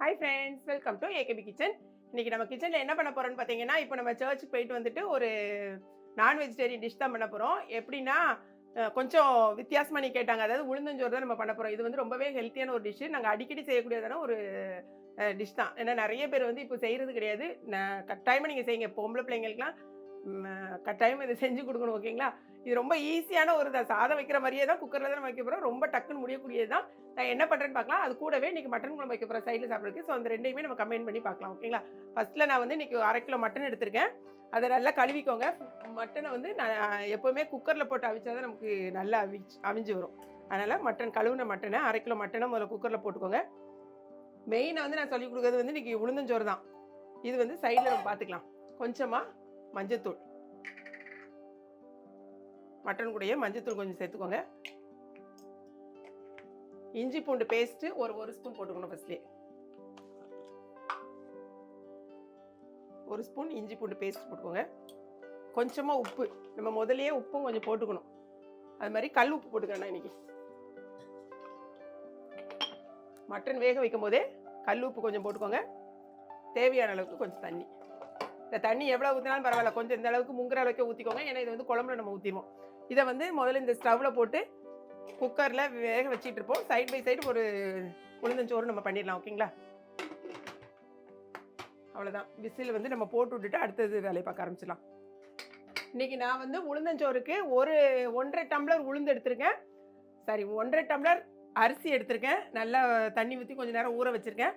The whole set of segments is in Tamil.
Hi friends welcome to AKP kitchen இன்னைக்கு நம்ம கிச்சனில் என்ன பண்ண போகிறோன்னு பார்த்தீங்கன்னா இப்போ நம்ம சர்ச்சுக்கு போயிட்டு வந்துட்டு ஒரு நான் வெஜிடேரியன் டிஷ் தான் பண்ண போகிறோம் எப்படின்னா கொஞ்சம் வித்தியாசமாக நீ கேட்டாங்க. அதாவது உளுந்தஞ்சோறு தான் நம்ம பண்ண போகிறோம் இது வந்து ரொம்பவே ஹெல்த்தியான ஒரு டிஷ்ஷு நாங்கள் அடிக்கடி செய்யக்கூடியதான ஒரு டிஷ் தான். ஏன்னா நிறைய பேர் வந்து இப்போ செய்கிறது கிடையாது. கட்டாயமாக நீங்கள் செய்யுங்க. பொம்பளை பிள்ளைங்களுக்குலாம் கட்டாயம் இதை செஞ்சு கொடுக்கணும் ஓகேங்களா? இது ரொம்ப ஈஸியான ஒரு தான் சாதம் வைக்கிற மாதிரியே தான் குக்கரில் தான் வைக்க போகிறோம் ரொம்ப டக்குன்னு முடியக்கூடியது தான். நான் என்ன பண்ணுறேன்னு பார்க்கலாம். அது கூடவே இன்றைக்கி மட்டன் குழம்பு வைக்க போகிறோம் சைடில் சாப்பிட்றதுக்கு. ஸோ அந்த ரெண்டையுமே நம்ம கம்பைன் பண்ணி பார்க்கலாம் ஓகேங்களா? ஃபஸ்ட்டில் நான் வந்து இன்றைக்கி அரை கிலோ மட்டன் எடுத்திருக்கேன். அதை நல்லா கழுவிக்கோங்க. மட்டனை வந்து நான் எப்போவுமே குக்கரில் போட்டு அவிச்சா தான் நமக்கு நல்லா அவிச்சு அவிஞ்சு வரும். அதனால் மட்டன் கழுவுன மட்டனை அரை கிலோ மட்டனை முதல்ல குக்கரில் போட்டுக்கோங்க. மெயினாக வந்து நான் சொல்லிக் கொடுக்குறது வந்து இன்றைக்கி உளுந்தஞ்சோறு தான். இது வந்து சைடில் நம்ம பார்த்துக்கலாம். கொஞ்சமாக மஞ்சத்தூள். மட்டன் கூடயே மஞ்சத்தூள் கொஞ்சம் சேர்த்துக்கோங்க. இஞ்சி பூண்டு பேஸ்ட்டு ஒரு ஒரு ஸ்பூன் போட்டுக்கணும் ஃபர்ஸ்ட்லேயே ஒரு ஸ்பூன் இஞ்சி பூண்டு பேஸ்ட் போட்டுக்கோங்க. கொஞ்சமாக உப்பு நம்ம முதல்லயே உப்பும் கொஞ்சம் போட்டுக்கணும். அது மாதிரி கல் உப்பு போட்டுக்கிறேன் இன்னைக்கு. மட்டன் வேக வைக்கும் போதே கல் உப்பு கொஞ்சம் போட்டுக்கோங்க. தேவையான அளவுக்கு கொஞ்சம் தண்ணி. இந்த தண்ணி எவ்வளோ ஊற்றினாலும் பரவாயில்ல. கொஞ்சம் இந்த அளவுக்கு முங்குற அளவுக்கு ஊற்றிக்கோங்க ஏன்னா இது வந்து குழம்புல நம்ம ஊற்றிடுவோம் இதை வந்து முதல்ல இந்த ஸ்டவ்வில் போட்டு குக்கரில் வேக வச்சிட்டு இருப்போம். சைடு பை சைடு ஒரு உளுந்தஞ்சோறு நம்ம பண்ணிடலாம். ஓகேங்களா அவ்வளோதான் விசில் வந்து நம்ம போட்டு விட்டுட்டு அடுத்தது வேலையை பார்க்க ஆரம்பிச்சிடலாம். இன்னைக்கு நான் வந்து உளுந்தஞ்சோறுக்கு ஒரு ஒன்றரை டம்ளர் உளுந்து எடுத்திருக்கேன். சாரி ஒன்றரை டம்ளர் அரிசி எடுத்திருக்கேன். நல்லா தண்ணி ஊற்றி கொஞ்சம் நேரம் ஊற வச்சுருக்கேன்.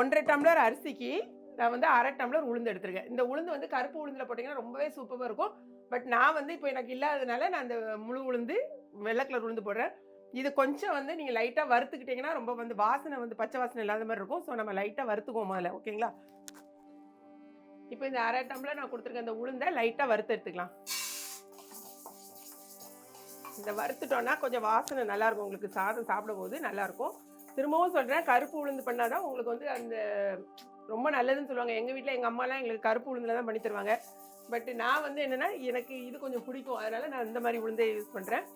ஒன்றரை டம்ளர் அரிசிக்கு நான் வந்து அரை டம்ளர் உளுந்து எடுத்திருக்கேன். இந்த உளுந்து வந்து கருப்பு உளுந்தில் போட்டிங்கன்னா ரொம்பவே சூப்பராக இருக்கும். பட் நான் வந்து இப்போ எனக்கு இல்லாததுனால நான் அந்த முழு உளுந்து வெள்ளை கலர் உளுந்து போடுறேன். இது கொஞ்சம் வந்து நீங்கள் லைட்டாக வறுத்துக்கிட்டிங்கன்னா ரொம்ப வந்து வாசனை வந்து பச்சை வாசனை இல்லாத மாதிரி இருக்கும். ஸோ நம்ம லைட்டாக வறுத்துக்குவோம் முதல்ல ஓகேங்களா இப்போ இந்த அரை டம்ளர் நான் கொடுத்துருக்க இந்த உளுந்தை லைட்டாக வறுத்து எடுத்துக்கலாம். இந்த வறுத்துட்டோன்னா கொஞ்சம் வாசனை நல்லாயிருக்கும் உங்களுக்கு சாதம் சாப்பிடும்போது போது நல்லாயிருக்கும் திரும்பவும் சொல்கிறேன் கருப்பு உளுந்து பண்ணால் தான் உங்களுக்கு வந்து அந்த ரொம்ப நல்லதுன்னு சொல்லுவாங்க. எங்கள் வீட்டில் எங்கள் அம்மாலாம் எங்களுக்கு கருப்பு உளுந்தில் தான் பண்ணி தருவாங்க. பட் நான் வந்து என்னென்னா எனக்கு இது கொஞ்சம் பிடிக்கும். அதனால் நான் இந்த மாதிரி உளுந்தை யூஸ் பண்ணுறேன்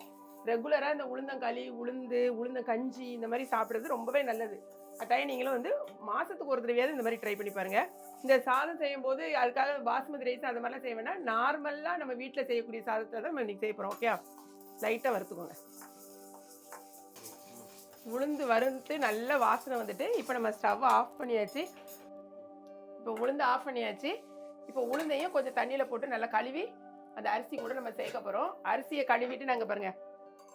ரெகுலராக இந்த உளுந்தங்களி உளுந்து உளுந்த கஞ்சி இந்த மாதிரி சாப்பிட்றது ரொம்பவே நல்லது. கட்டாயம் நீங்களும் வந்து மாதத்துக்கு ஒரு தடவையாவது இந்த மாதிரி ட்ரை பண்ணி பாருங்கள் இந்த சாதம் செய்யும் போது அதுக்காக பாஸ்மதி ரைஸ் அந்த மாதிரிலாம் செய்ய வேண்டாம் நார்மலாக நம்ம வீட்டில் செய்யக்கூடிய சாதத்தை தான் நம்ம இன்றைக்கி செய்ய போகிறோம் ஓகே லைட்டாக வறுத்துக்கோங்க. உளுந்து வறுத்து நல்ல வாசனை வந்துட்டு இப்போ நம்ம ஸ்டவ் ஆஃப் பண்ணியாச்சு. இப்போ உளுந்து ஆஃப் பண்ணியாச்சு. இப்போ உளுந்தையும் கொஞ்சம் தண்ணியில் போட்டு நல்லா கழுவி அந்த அரிசி கூட நம்ம சேர்க்க போகிறோம் அரிசியை கழுவிட்டு நாங்கள் பாருங்கள்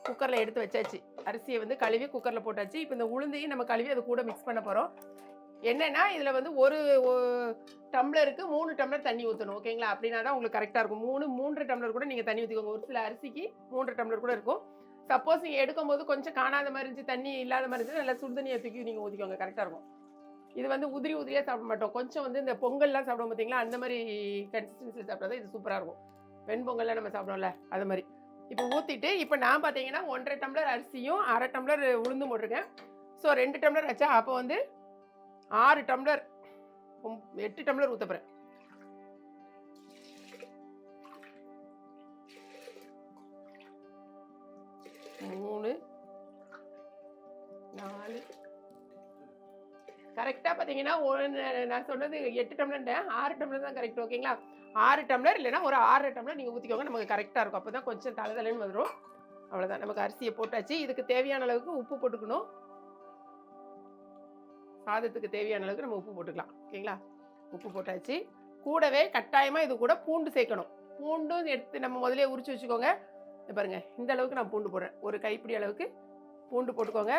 குக்கரில் எடுத்து வச்சாச்சு. அரிசியை வந்து கழுவி குக்கரில் போட்டாச்சு. இப்போ இந்த உளுந்தையும் நம்ம கழுவி அது கூட மிக்ஸ் பண்ண போகிறோம் என்னென்னா இதில் வந்து ஒரு டம்ளருக்கு மூணு டம்ளர் தண்ணி ஊற்றணும் ஓகேங்களா அப்படின்னா தான் உங்களுக்கு கரெக்டாக இருக்கும். மூணு மூன்று டம்ளர் கூட நீங்கள் தண்ணி ஊற்றிக்கோங்க ஒரு சில அரிசிக்கு மூன்று டம்ளர் கூட இருக்கும். சப்போஸ் நீங்கள் எடுக்கும்போது கொஞ்சம் காணாத மாதிரி இருந்துச்சு தண்ணி இல்லாத மாதிரி இருந்துச்சு நல்லா சுடுதண்ணியை தூக்கி நீங்கள் ஊற்றிக்கோங்க கரெக்டாக இருக்கும். இது வந்து உதிரி உதிரியாக சாப்பிட மாட்டோம். கொஞ்சம் வந்து இந்த பொங்கல்லாம் சாப்பிட பார்த்தீங்களா அந்த மாதிரி கன்சிஸ்டன்சியில் சாப்பிட்டா இது சூப்பராக இருக்கும். வெண்பொங்கல்லாம் நம்ம சாப்பிடுவோம்ல அது மாதிரி. இப்போ ஊற்றிட்டு இப்போ நான் பார்த்தீங்கன்னா ஒன்றரை டம்ளர் அரிசியும் அரை டம்ளர் உளுந்து போட்டிருக்கேன். ஸோ ரெண்டு டம்ளர் வச்சா அப்போ வந்து ஆறு டம்ளர் எட்டு டம்ளர் ஊற்ற மூணு நாலு கரெக்டாக பார்த்தீங்கன்னா ஒன்று நான் சொன்னது எட்டு டம்ளர் ஆறு டம்ளர் தான் கரெக்ட் ஓகேங்களா? ஆறு டம்ளர் இல்லைன்னா ஒரு ஆறு டம்ளர் நீங்கள் ஊற்றிக்கோங்க நமக்கு கரெக்டாக இருக்கும். அப்போ தான் கொஞ்சம் தலை தலைன்னு வந்துடும் அவ்வளோதான் நமக்கு அரிசியை போட்டாச்சு. இதுக்கு தேவையான அளவுக்கு உப்பு போட்டுக்கணும். சாதத்துக்கு தேவையான அளவுக்கு நம்ம உப்பு போட்டுக்கலாம் ஓகேங்களா? உப்பு போட்டாச்சு. கூடவே கட்டாயமாக இது கூட பூண்டு சேர்க்கணும். பூண்டும் எடுத்து நம்ம முதலே உரிச்சு வச்சுக்கோங்க. பாருங்கள் இந்த அளவுக்கு நான் பூண்டு போடுறேன். ஒரு கைப்பிடி அளவுக்கு பூண்டு போட்டுக்கோங்க.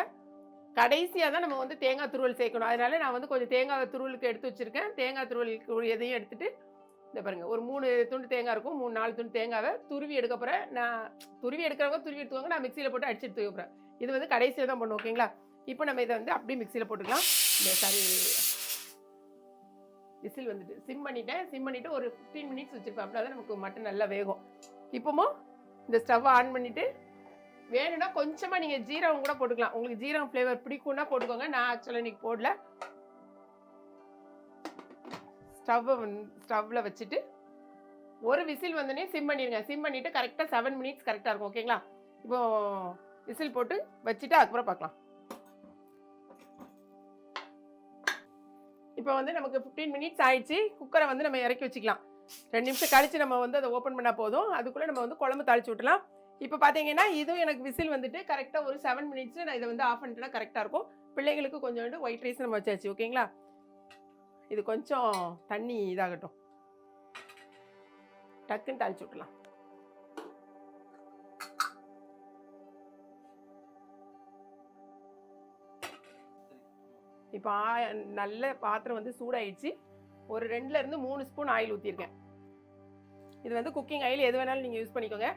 கடைசியாக தான் நம்ம வந்து தேங்காய் துருவல் சேர்க்கணும். அதனால நான் வந்து கொஞ்சம் தேங்காய் துருவலுக்கு எடுத்து வச்சுருக்கேன். தேங்காய் துருவலுக்கு எதையும் எடுத்துகிட்டு இந்த பாருங்கள் ஒரு மூணு துண்டு தேங்காய் இருக்கும். மூணு நாலு துண்டு தேங்காவை துருவி எடுக்க போகிறேன் நான் துருவி எடுக்கிறவங்க துருவி எடுத்துவாங்க நான் மிக்சியில் போட்டு அடிச்சு எடுத்து போகிறேன் இது வந்து கடைசியில் தான் பண்ணுவோம் ஓகேங்களா? இப்போ நம்ம இதை வந்து அப்படியே மிக்சியில் போட்டுக்கலாம். இந்த சாரி விசில் வந்துட்டு சிம் பண்ணிட்டேன். சிம் பண்ணிவிட்டு ஒரு ஃபிஃப்டீன் மினிட்ஸ் வச்சுருப்பேன். அப்படின்னா தான் நமக்கு மட்டன் நல்லா வேகும். இப்போமோ இந்த ஸ்டவ் ஆன் பண்ணிவிட்டு வேணும்னா கொஞ்சமாக நீங்கள் ஜீரகம் கூட போட்டுக்கலாம். உங்களுக்கு ஜீரகம் ஃப்ளேவர் பிடிக்கும்னா போட்டுக்கோங்க. நான் ஆக்சுவலாக இன்னைக்கு போடல. ஸ்டவ்வை வந்து ஸ்டவ்வில் வச்சுட்டு ஒரு விசில் வந்தோடனே சிம் பண்ணிடுங்க சிம் பண்ணிவிட்டு கரெக்டாக செவன் மினிட்ஸ் கரெக்டாக இருக்கும். ஓகேங்களா இப்போ விசில் போட்டு வச்சுட்டு அதுக்கப்புறம் பார்க்கலாம். இப்போ வந்து நமக்கு ஃபிஃப்டீன் மினிட்ஸ் ஆயிடுச்சு. குக்கரை வந்து நம்ம இறக்கி வச்சுக்கலாம். ரெண்டு நிமிஷம் கழிச்சு நம்ம வந்து அதை ஓப்பன் பண்ணால் போதும். அதுக்குள்ளே நம்ம வந்து குழம்பு தாளிச்சு விட்டலாம் இப்போ பார்த்தீங்கன்னா இதுவும் எனக்கு விசில் வந்துட்டு கரெக்டாக ஒரு செவன் மினிட்ஸில் நான் இதை வந்து ஆஃப் பண்ணிட்டேன்னா கரெக்டாக இருக்கும். பிள்ளைங்களுக்கு கொஞ்சோண்டு ஒயிட் ரைஸ் நம்ம வச்சாச்சு ஓகேங்களா இது கொஞ்சம் தண்ணி இதாகட்டும். டக்குன்னு தாளிச்சு விட்டலாம் இப்போ நல்ல பாத்திரம் வந்து சூடாயிடுச்சு. ஒரு ரெண்டுலேருந்து மூணு ஸ்பூன் ஆயில் ஊற்றிருக்கேன் இது வந்து குக்கிங் ஆயில் எது வேணாலும் நீங்கள் யூஸ் பண்ணிக்கோங்க.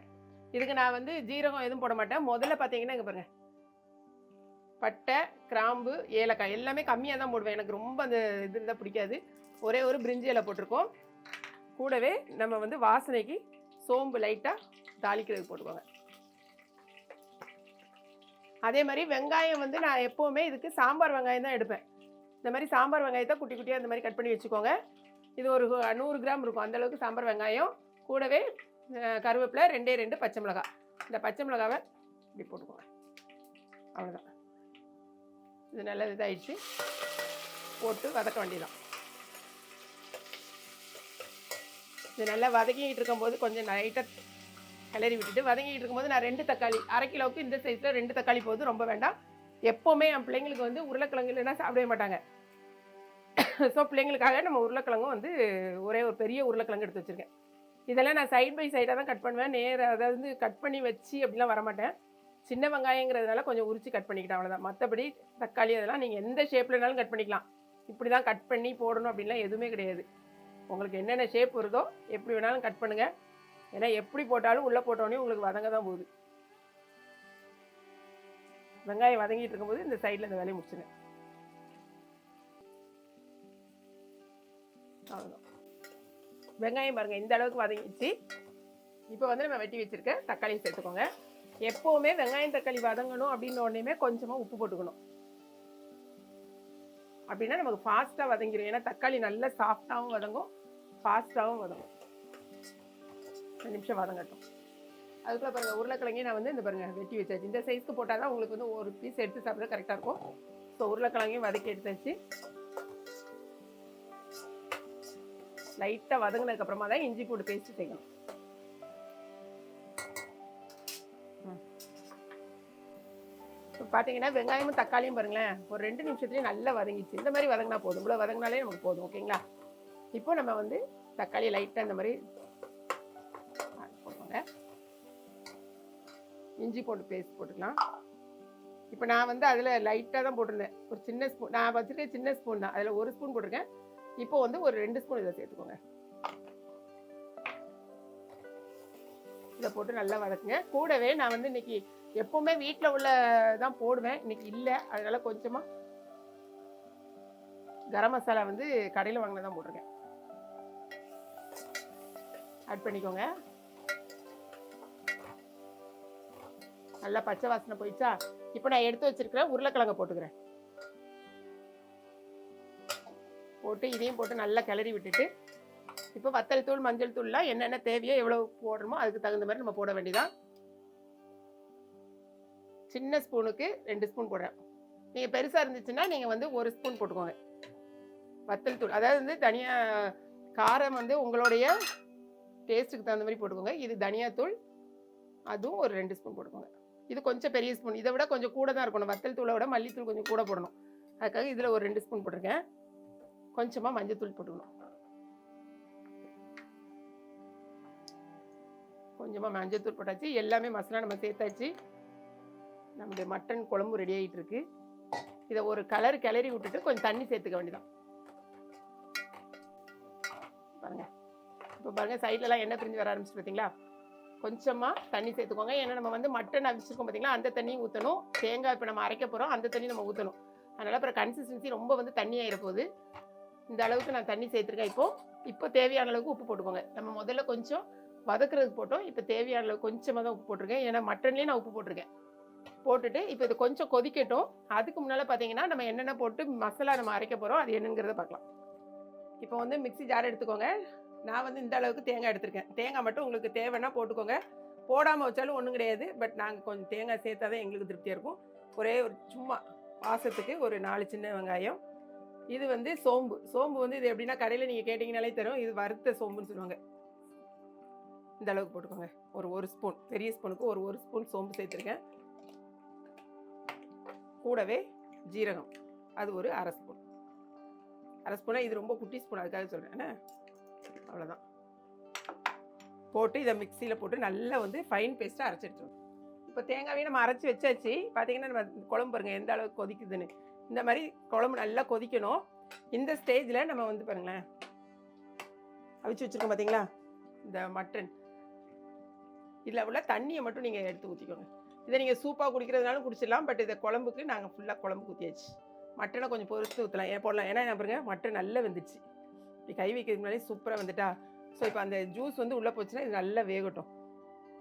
இதுக்கு நான் வந்து ஜீரகம் எதுவும் போட மாட்டேன். முதல்ல பார்த்தீங்கன்னா இங்கே பாருங்க. பட்டை கிராம்பு ஏலக்காய் எல்லாமே கம்மியாக தான் போடுவேன். எனக்கு ரொம்ப அந்த இது இருந்தால் பிடிக்காது. ஒரே ஒரு பிரிஞ்சி இலை போட்டிருக்கோம். கூடவே நம்ம வந்து வாசனைக்கு சோம்பு லைட்டாக தாளிக்கிறது போட்டுக்கோங்க. அதே மாதிரி வெங்காயம் வந்து நான் எப்போவுமே இதுக்கு சாம்பார் வெங்காயம் தான் எடுப்பேன். இந்த மாதிரி சாம்பார் வெங்காயத்தை குட்டி குட்டியாக இந்த மாதிரி கட் பண்ணி வச்சுக்கோங்க. இது ஒரு நூறு கிராம் இருக்கும். அந்த அளவுக்கு சாம்பார் வெங்காயம். கூடவே கருவேப்பிலை ரெண்டே ரெண்டு பச்சை மிளகாய் இந்த பச்சை மிளகாவை இப்படி போட்டுக்கோங்க. அவ்வளோதான் இது நல்ல இதாகிடுச்சு போட்டு வதக்க வேண்டியதான் இது நல்லா வதக்கிக்கிட்டு இருக்கும்போது கொஞ்சம் லைட்டாக கிளறி விட்டுட்டு வதங்கிட்டு இருக்கும்போது நான் ரெண்டு தக்காளி அரை கிலோவுக்கு இந்த சைஸில் ரெண்டு தக்காளி போது ரொம்ப வேண்டாம். எப்போவுமே என் பிள்ளைங்களுக்கு வந்து உருளைக்கிழங்கு இல்லைன்னா சாப்பிடவே மாட்டாங்க. ஸோ பிள்ளைங்களுக்காக நம்ம உருளைக்கிழங்கும் வந்து ஒரே ஒரு பெரிய உருளைக்கிழங்கு எடுத்து வச்சுருக்கேன். இதெல்லாம் நான் சைட் பை சைடாக தான் கட் பண்ணுவேன். நேராக அதாவது வந்து கட் பண்ணி வச்சு அப்படிலாம் வரமாட்டேன். சின்ன வெங்காயங்கிறதுனால கொஞ்சம் உரிச்சு கட் பண்ணிக்கிட்டேன் அவ்வளோதான் மற்றபடி தக்காளி அதெல்லாம் நீங்கள் எந்த ஷேப்லனாலும் கட் பண்ணிக்கலாம். இப்படி தான் கட் பண்ணி போடணும் அப்படின்லாம் எதுவுமே கிடையாது. உங்களுக்கு என்னென்ன ஷேப் வருதோ எப்படி வேணாலும் கட் பண்ணுங்கள் ஏன்னா எப்படி போட்டாலும் உள்ளே போட்டோடனே உங்களுக்கு வதங்க தான் போகுது. வெங்காயம் வதங்கிட்டு இருக்கும்போது இந்த சைடில் இந்த வேலையை முடிச்சுங்க அவ்வளோதான் வெங்காயம் பாருங்கள் இந்த அளவுக்கு வதங்கிச்சு இப்போ வந்து நம்ம வெட்டி வச்சிருக்க தக்காளி சேர்த்துக்கோங்க. எப்போவுமே வெங்காயம் தக்காளி வதங்கணும் அப்படின்ன உடனேமே கொஞ்சமாக உப்பு போட்டுக்கணும். அப்படின்னா நமக்கு ஃபாஸ்ட்டாக வதங்கிடும் ஏன்னா தக்காளி நல்லா சாஃப்டாகவும் வதங்கும் ஃபாஸ்ட்டாகவும் வதங்கும். ரெண்டு நிமிஷம் வதங்கட்டும். அதுக்குள்ளே பாருங்கள் உருளைக்கிழங்கையும் நான் வந்து இந்த பாருங்கள் வெட்டி வச்சாச்சு. இந்த சைஸ்க்கு போட்டால் தான் உங்களுக்கு வந்து ஒரு பீஸ் எடுத்து சாப்பிட கரெக்டாக இருக்கும். ஸோ உருளைக்கிழங்கையும் வதக்கி எடுத்தாச்சு. லைட்டாக வதங்கினதுக்கு அப்புறமா தான் இஞ்சி பூண்டு பேஸ்ட் செய்யணும். இப்போ பார்த்தீங்கன்னா வெங்காயமும் தக்காளியும் பாருங்களேன் ஒரு ரெண்டு நிமிஷத்துலேயே நல்லா வதங்கிச்சு இந்த மாதிரி வதங்கினா போதும். இவ்வளோ வதங்கினாலே நமக்கு போதும் ஓகேங்களா? இப்போ நம்ம வந்து தக்காளி லைட்டாக இந்த மாதிரி போட்டுக்கோங்க இஞ்சி பூண்டு பேஸ்ட் போட்டுக்கலாம். இப்போ நான் வந்து அதில் லைட்டாக தான் போட்டிருந்தேன். ஒரு சின்ன ஸ்பூன் நான் வச்சுருக்கேன் சின்ன ஸ்பூன் தான். அதில் ஒரு ஸ்பூன் போட்டிருக்கேன். இப்போ வந்து ஒரு ரெண்டு ஸ்பூன் இதை சேர்த்துக்கோங்க. இதை போட்டு நல்லா வதக்குங்க. கூடவே நான் வந்து இன்னைக்கு எப்பவுமே வீட்டில் உள்ள தான் போடுவேன். இன்னைக்கு இல்லை. அதனால கொஞ்சமாக கரம் மசாலா வந்து கடையில் வாங்கினதான் தான் போட்டிருக்கேன். ஆட் பண்ணிக்கோங்க. நல்லா பச்சை வாசனை போயிடுச்சா? இப்போ நான் எடுத்து வச்சிருக்கிறேன் உருளைக்கிழங்க போட்டுக்கிறேன். போட்டு இதையும் போட்டு நல்லா கிளறி விட்டுட்டு இப்போ வத்தல் தூள் மஞ்சள் தூள்லாம் என்னென்ன தேவையோ எவ்வளோ போடுறோமோ அதுக்கு தகுந்த மாதிரி நம்ம போட வேண்டியதான் சின்ன ஸ்பூனுக்கு ரெண்டு ஸ்பூன் போடுறேன். நீங்கள் பெருசாக இருந்துச்சுன்னா நீங்கள் வந்து ஒரு ஸ்பூன் போட்டுக்கோங்க. வத்தல் தூள் அதாவது வந்து தனியாக காரம் வந்து உங்களுடைய டேஸ்ட்டுக்கு தகுந்த மாதிரி போட்டுக்கோங்க. இது தனியாத்தூள் அதுவும் ஒரு ரெண்டு ஸ்பூன் போட்டுக்கோங்க. இது கொஞ்சம் பெரிய ஸ்பூன் இதை விட கொஞ்சம் கூட தான் இருக்கணும். வத்தல் தூளை விட மல்லித்தூள் கொஞ்சம் கூட போடணும். அதுக்காக இதில் ஒரு ரெண்டு ஸ்பூன் போட்டிருக்கேன். கொஞ்சமாக மஞ்சத்தூள் போட்டுக்கணும். கொஞ்சமாக மஞ்சத்தூள் போட்டாச்சு. எல்லாமே மசாலா நம்ம சேர்த்தாச்சு. நம்முடைய மட்டன் குழம்பு ரெடி ஆகிட்டு இருக்கு இதை ஒரு கலர் கிளறி விட்டுட்டு கொஞ்சம் தண்ணி சேர்த்துக்க வேண்டியதான் பாருங்க. இப்போ பாருங்க சைட்லலாம் எண்ணெய் பிரிஞ்சு வர ஆரம்பிச்சு பார்த்தீங்களா கொஞ்சமாக தண்ணி சேர்த்துக்கோங்க. ஏன்னா நம்ம வந்து மட்டன் அவிச்சிருக்கோம் பார்த்தீங்களா அந்த தண்ணியும் ஊற்றணும் தேங்காய் இப்போ நம்ம அரைக்க போகிறோம் அந்த தண்ணி நம்ம ஊற்றணும் அதனால் அப்புறம் கன்சிஸ்டன்சி ரொம்ப வந்து தண்ணி ஆகிற போகுது இந்த அளவுக்கு நான் தண்ணி சேர்த்துருக்கேன். இப்போ இப்போ தேவையான அளவுக்கு உப்பு போட்டுக்கோங்க. நம்ம முதல்ல கொஞ்சம் வதக்குறதுக்கு போட்டோம். இப்போ தேவையான அளவுக்கு கொஞ்சமாக தான் உப்பு போட்டிருக்கேன். ஏன்னா மட்டன்லேயே நான் உப்பு போட்டிருக்கேன். போட்டுட்டு இப்போ இது கொஞ்சம் கொதிக்கட்டும். அதுக்கு முன்னால் பார்த்தீங்கன்னா நம்ம என்னென்ன போட்டு மசாலா நம்ம அரைக்க போகிறோம் அது என்னங்கிறத பார்க்கலாம். இப்போ வந்து மிக்சி ஜார் எடுத்துக்கோங்க. நான் வந்து இந்த அளவுக்கு தேங்காய் எடுத்திருக்கேன். தேங்காய் மட்டும் உங்களுக்கு தேவைன்னா போட்டுக்கோங்க. போடாமல் வச்சாலும் ஒன்றும் கிடையாது. பட் நாங்கள் கொஞ்சம் தேங்காய் சேர்த்தா தான் எங்களுக்கு திருப்தியாக இருக்கும். ஒரே ஒரு சும்மா வாசத்துக்கு ஒரு நாலு சின்ன வெங்காயம் இது வந்து சோம்பு. சோம்பு வந்து இது எப்படின்னா கடையில் நீங்கள் கேட்டிங்கனாலே தரும் இது வறுத்த சோம்புன்னு சொல்லுவாங்க. இந்த அளவுக்கு போட்டுக்கோங்க. ஒரு ஒரு ஸ்பூன் பெரிய ஸ்பூனுக்கு ஒரு ஒரு ஸ்பூன் சோம்பு சேர்த்துருக்கேன். கூடவே ஜீரகம். அது ஒரு அரை ஸ்பூன் அரை ஸ்பூனாக இது ரொம்ப குட்டி ஸ்பூன் அதுக்காக சொல்கிறேன் என்ன? அவ்வளோதான் போட்டு இதை மிக்சியில் போட்டு நல்லா வந்து ஃபைன் பேஸ்ட்டாக அரைச்சி எடுத்துருவோம் இப்போ தேங்காவையும் நம்ம அரைச்சி வச்சாச்சு. பார்த்தீங்கன்னா நம்ம குழம்பு பாருங்க எந்த அளவுக்கு கொதிக்குதுன்னு. இந்த மாதிரி குழம்பு நல்லா கொதிக்கணும். இந்த ஸ்டேஜில் நம்ம வந்து பாருங்களேன். அவிச்சு வச்சுருக்கோம் பார்த்தீங்களா இந்த மட்டன் இதில் உள்ள தண்ணியை மட்டும் நீங்கள் எடுத்து ஊற்றிக்கோங்க இதை நீங்கள் சூப்பாக குடிக்கிறதுனாலும் குடிச்சிடலாம் பட் இதை குழம்புக்கு நாங்கள் ஃபுல்லாக குழம்பு ஊற்றியாச்சு மட்டனை கொஞ்சம் பொறுத்து ஊற்றலாம் ஏன் போடலாம்? ஏன்னா என்ன பாருங்க மட்டன் நல்லா வெந்துச்சு இப்படி கை வைக்கிறதுக்கு முன்னாடி சூப்பராக வந்துட்டா. ஸோ இப்போ அந்த ஜூஸ் வந்து உள்ளே போச்சுன்னா இது நல்லா வேகட்டும்.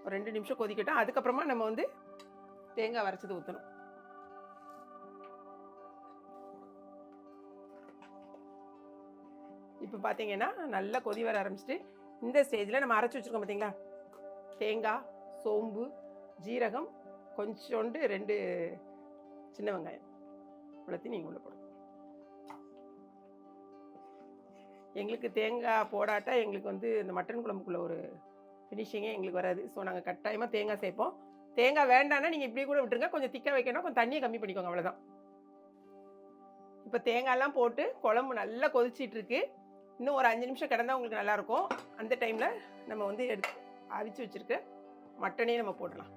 ஒரு ரெண்டு நிமிஷம் கொதிக்கட்டும். அதுக்கப்புறமா நம்ம வந்து தேங்காய் வரைச்சது ஊற்றணும் இப்போ பார்த்தீங்கன்னா நல்லா கொதி வர ஆரம்பிச்சிட்டு இந்த ஸ்டேஜில் நம்ம அரைச்சி வச்சுருக்கோம் பார்த்தீங்களா தேங்காய் சோம்பு ஜீரகம் கொஞ்சோண்டு ரெண்டு சின்ன வெங்காயம். இவ்வளோத்தையும் நீங்கள் உள்ள போடணும் எங்களுக்கு தேங்காய் போடாட்டா எங்களுக்கு வந்து இந்த மட்டன் குழம்புக்குள்ள ஒரு ஃபினிஷிங்கே எங்களுக்கு வராது. ஸோ நாங்கள் கட்டாயமாக தேங்காய் சேர்ப்போம் தேங்காய் வேண்டாம்னா நீங்கள் இப்படி கூட விட்டுருங்க. கொஞ்சம் திக்க வைக்கணும் கொஞ்சம் தண்ணியை கம்மி பண்ணிக்கோங்க அவ்வளோதான் இப்போ தேங்காயெல்லாம் போட்டு குழம்பு நல்லா கொதிச்சிட்ருக்கு இன்னும் ஒரு அஞ்சு நிமிஷம் கிடந்தால் உங்களுக்கு நல்லாயிருக்கும். அந்த டைமில் நம்ம வந்து எடுத்து அவிச்சு வச்சிருக்க மட்டனையும் நம்ம போடலாம்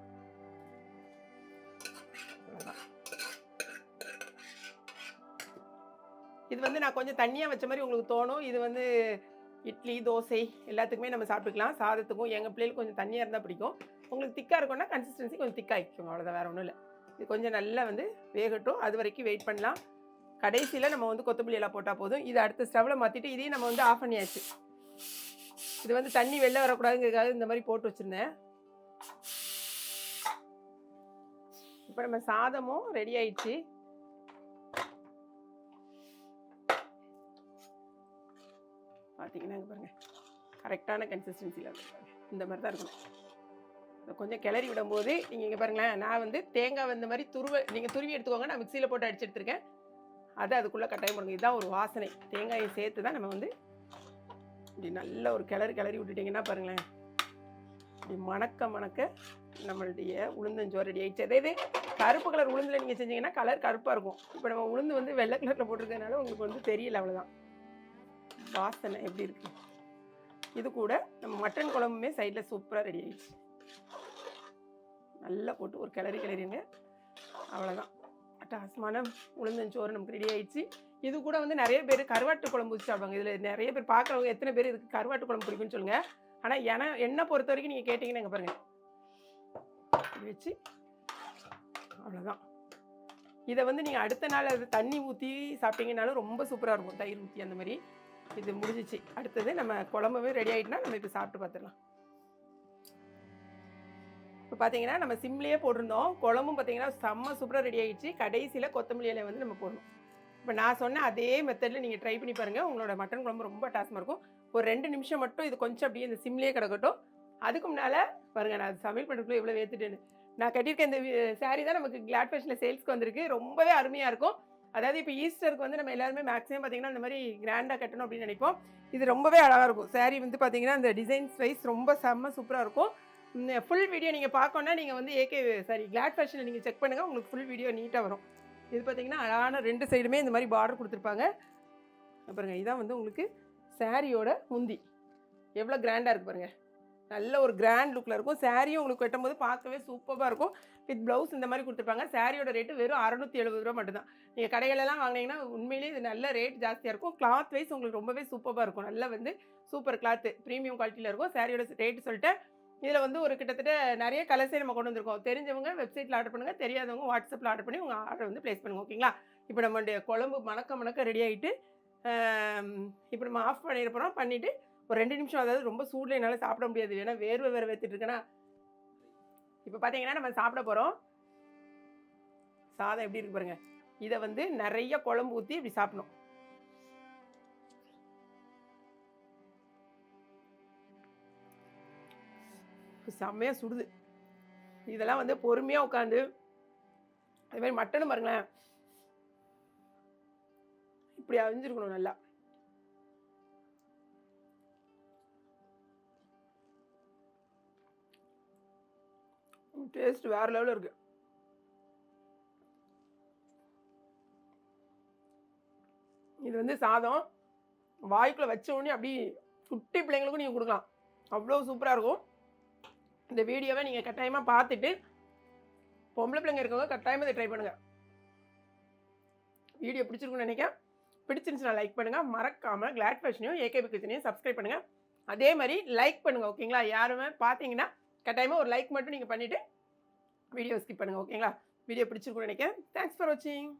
இது வந்து நான் கொஞ்சம் தண்ணியாக வச்ச மாதிரி உங்களுக்கு தோணும். இது வந்து இட்லி தோசை எல்லாத்துக்குமே நம்ம சாப்பிட்டுக்கலாம். சாதத்துக்கும் எங்கள் பிள்ளைகளுக்கு கொஞ்சம் தண்ணியாக இருந்தால் பிடிக்கும். உங்களுக்கு திக்காக இருக்கும்னா கன்சிஸ்டன்சி கொஞ்சம் திக்காகிக்கும் அவ்வளோதான் வேறு ஒன்றும் இல்லை. இது கொஞ்சம் நல்லா வந்து வேகட்டும். அது வரைக்கும் வெயிட் பண்ணலாம். கடைசியில் நம்ம வந்து கொத்தமல்லி எல்லாம் போட்டால் போதும். இது அடுத்த ஸ்டவ்வில் மாற்றிட்டு இதையும் நம்ம வந்து ஆஃப் பண்ணியாச்சு. இது வந்து தண்ணி வெளில வரக்கூடாதுங்கிறதுக்காக இந்த மாதிரி போட்டு வச்சுருந்தேன். இப்போ நம்ம சாதமும் ரெடி ஆயிடுச்சு. பார்த்தீங்கன்னா இங்க பாருங்க. கரெக்டான கன்சிஸ்டன்சியில் இந்த மாதிரி தான் இருக்கணும். கொஞ்சம் கிளறி விடும்போது நீங்கள் இங்கே பாருங்களேன் நான் வந்து தேங்காய் வந்த மாதிரி துருவ நீங்கள் துருவி எடுத்துக்கோங்க. நான் மிக்சியில் போட்டு அடிச்சு எடுத்துருக்கேன். அதை அதுக்குள்ளே கட்டாயம் பண்ணுங்க. இதுதான் ஒரு வாசனை. தேங்காயை சேர்த்து தான் நம்ம வந்து இப்படி நல்ல ஒரு கிளறி கிளறி விட்டுட்டிங்கன்னா பாருங்களேன். இப்படி மணக்க மணக்க நம்மளுடைய உளுந்தஞ்சோறு ரெடி ஆயிடுச்சு. அதே இது கருப்பு கலர் உளுந்தில் நீங்கள் செஞ்சீங்கன்னா கலர் கருப்பாக இருக்கும். இப்போ நம்ம உளுந்து வந்து வெள்ளை கலரில் போட்டிருக்கறதுனால உங்களுக்கு வந்து தெரியல அவ்வளோதான் வாசனை எப்படி இருக்கு? இது கூட நம்ம மட்டன் குழம்புமே சைடில் சூப்பராக ரெடி ஆயிடுச்சு. நல்லா போட்டு ஒரு கிளறி கிளறிங்க அவ்வளோதான் அட்டகாசமான உளுந்தஞ்சோறு நமக்கு ரெடி ஆயிடுச்சு. இது கூட வந்து நிறைய பேர் கருவாட்டு குழம்பு வச்சு சாப்பிடுவாங்க. இதில் நிறைய பேர் பார்க்குறவங்க எத்தனை பேர் இதுக்கு கருவாட்டு குழம்பு பிடிக்கும்னு சொல்லுங்கள் ஆனால் என என்னை பொறுத்த வரைக்கும் நீங்கள் கேட்டிங்கன்னா எங்கே பாருங்கள் வச்சு. அவ்வளோதான் இதை வந்து நீங்கள் அடுத்த நாள் அது தண்ணி ஊற்றி சாப்பிட்டீங்கனாலும் ரொம்ப சூப்பராக இருக்கும். தயிர் ஊற்றி அந்த மாதிரி. இது முடிஞ்சிச்சு. அடுத்தது நம்ம குழம்புமே ரெடி ஆகிட்டுனா நம்ம இப்போ சாப்பிட்டு பார்த்துடலாம். இப்போ பார்த்தீங்கன்னா நம்ம சிம்லேயே போட்டிருந்தோம். குழம்பும் பார்த்தீங்கன்னா செம்ம சூப்பராக ரெடி ஆகிடுச்சு கடைசியில் கொத்தமல்லி இலையை வந்து நம்ம போடணும். இப்போ நான் சொன்ன அதே மெத்தடில் நீங்கள் ட்ரை பண்ணி பாருங்கள் உங்களோட மட்டன் குழம்பு ரொம்ப டாஸ்மாக இருக்கும். ஒரு ரெண்டு நிமிஷம் மட்டும் இது கொஞ்சம் அப்படியே இந்த சிம்லேயே கிடக்கட்டும். அதுக்கு முன்னால் பாருங்கள் நான் சமையல் பண்ணுறதுக்குள்ள இவ்வளோ ஏற்றுட்டேன்னு நான் கட்டியிருக்க இந்த சாரீ தான் நமக்கு கிளாட் ஃபேஷனில் சேல்ஸ்க்கு வந்திருக்கு. ரொம்பவே அருமையாக இருக்கும். அதாவது இப்போ ஈஸ்டருக்கு வந்து நம்ம எல்லாருமே மேக்ஸிமம் பார்த்தீங்கன்னா இந்த மாதிரி கிராண்டாக கட்டணும் அப்படின்னு நினைப்போம். இது ரொம்பவே அழகாக இருக்கும். சாரீ வந்து பார்த்தீங்கன்னா இந்த டிசைன்ஸ் வைஸ் ரொம்ப செம்ம சூப்பராக இருக்கும். ஃபுல் வீடியோ நீங்கள் பார்க்கணுன்னா நீங்கள் வந்து ஏகே சாரி கிளாட் ஃபேஷனில் நீங்கள் செக் பண்ணுங்கள் உங்களுக்கு ஃபுல் வீடியோ நீட்டாக வரும். இது பார்த்தீங்கன்னா அழகான ரெண்டு சைடுமே இந்த மாதிரி பார்டர் கொடுத்துருப்பாங்க. அப்புறங்க இதான் வந்து உங்களுக்கு சாரியோட முந்தி. எவ்வளோ கிராண்டாக இருக்குது பாருங்கள் நல்ல ஒரு கிராண்ட் லுக்கில் இருக்கும். சாரியும் உங்களுக்கு கட்டும்போது பார்க்கவே சூப்பராக இருக்கும். வித் ப்ளவுஸ் இந்த மாதிரி கொடுத்துருப்பாங்க. சாரியோட ரேட்டு வெறும் அறநூற்றி எழுபது ரூபா மட்டும்தான். நீங்கள் கடைகளெல்லாம் வாங்கினீங்கன்னா உண்மையிலேயே இது நல்ல ரேட் ஜாஸ்தியாக இருக்கும். கிளாத் வைஸ் உங்களுக்கு ரொம்பவே சூப்பராக இருக்கும். நல்லா வந்து சூப்பர் கிளாத்து ப்ரீமியம் குவாலிட்டியில் இருக்கும். சாரியோட ரேட்டு சொல்லிட்டு இதில் வந்து ஒரு கிட்டத்தட்ட நிறைய கலர்ஸே நம்ம கொண்டு வந்திருக்கோம். தெரிஞ்சவங்க வெப்சைட்டில் ஆர்டர் பண்ணுங்கள் தெரியாதவங்க வாட்ஸ்அப்பில் ஆர்டர் பண்ணி உங்கள் ஆர்டர் வந்து ப்ளேஸ் பண்ணுங்க. ஓகேங்களா? இப்போ நம்மளுடைய குழம்பு மணக்க மணக்க ரெடி ஆகிட்டு இப்போ நம்ம ஆஃப் பண்ணிட போகிறோம் பண்ணிவிட்டு ஒரு ரெண்டு நிமிஷம் அதாவது ரொம்ப சூடில் என்னால் சாப்பிட முடியாது. ஏன்னா வேர்வை வேறு வைத்துட்டு இருக்கேன்னா. இப்போ பார்த்தீங்கன்னா நம்ம சாப்பிட போகிறோம் சாதம் எப்படி இருக்கு பாருங்கள் இதை வந்து நிறைய குழம்பு ஊற்றி இப்படி சாப்பிடணும். செம்மையாக சுடுது. இதெல்லாம் வந்து பொறுமையாக உட்காந்து அதுமாதிரி மட்டனும் பாருங்களேன். இப்படி அழிஞ்சிருக்கணும் அவிஞ்சிருக்கணும் நல்லா. டேஸ்ட் வேற லெவலில் இருக்கு. இது வந்து சாதம். வாய்க்குள்ளே வச்ச உடனே அப்படி குட்டி பிள்ளைங்களுக்கும் நீங்கள் கொடுக்கலாம். அவ்வளோ சூப்பராக இருக்கும். இந்த வீடியோவை நீங்கள் கட்டாயமாக பார்த்துட்டு பொம்பளை பிள்ளைங்க இருக்கவங்க கட்டாயமாக இதை ட்ரை பண்ணுங்கள் வீடியோ பிடிச்சிருக்குன்னு நினைக்கிறேன். பிடிச்சிருந்துச்சுன்னா லைக் பண்ணுங்கள் மறக்காமல் கிளாட் ஃபேஷனையும் ஏகேபி கிச்சனையும் சப்ஸ்கிரைப் பண்ணுங்கள் அதே மாதிரி லைக் பண்ணுங்கள் ஓகேங்களா யாருமே பார்த்தீங்கன்னா கட்டாயமாக ஒரு லைக் மட்டும் நீங்கள் பண்ணிவிட்டு வீடியோ ஸ்கிப் பண்ணுங்கள் ஓகேங்களா வீடியோ பிடிச்சிருக்குன்னு நினைக்கிறேன். தேங்க்ஸ் ஃபார் வாட்சிங்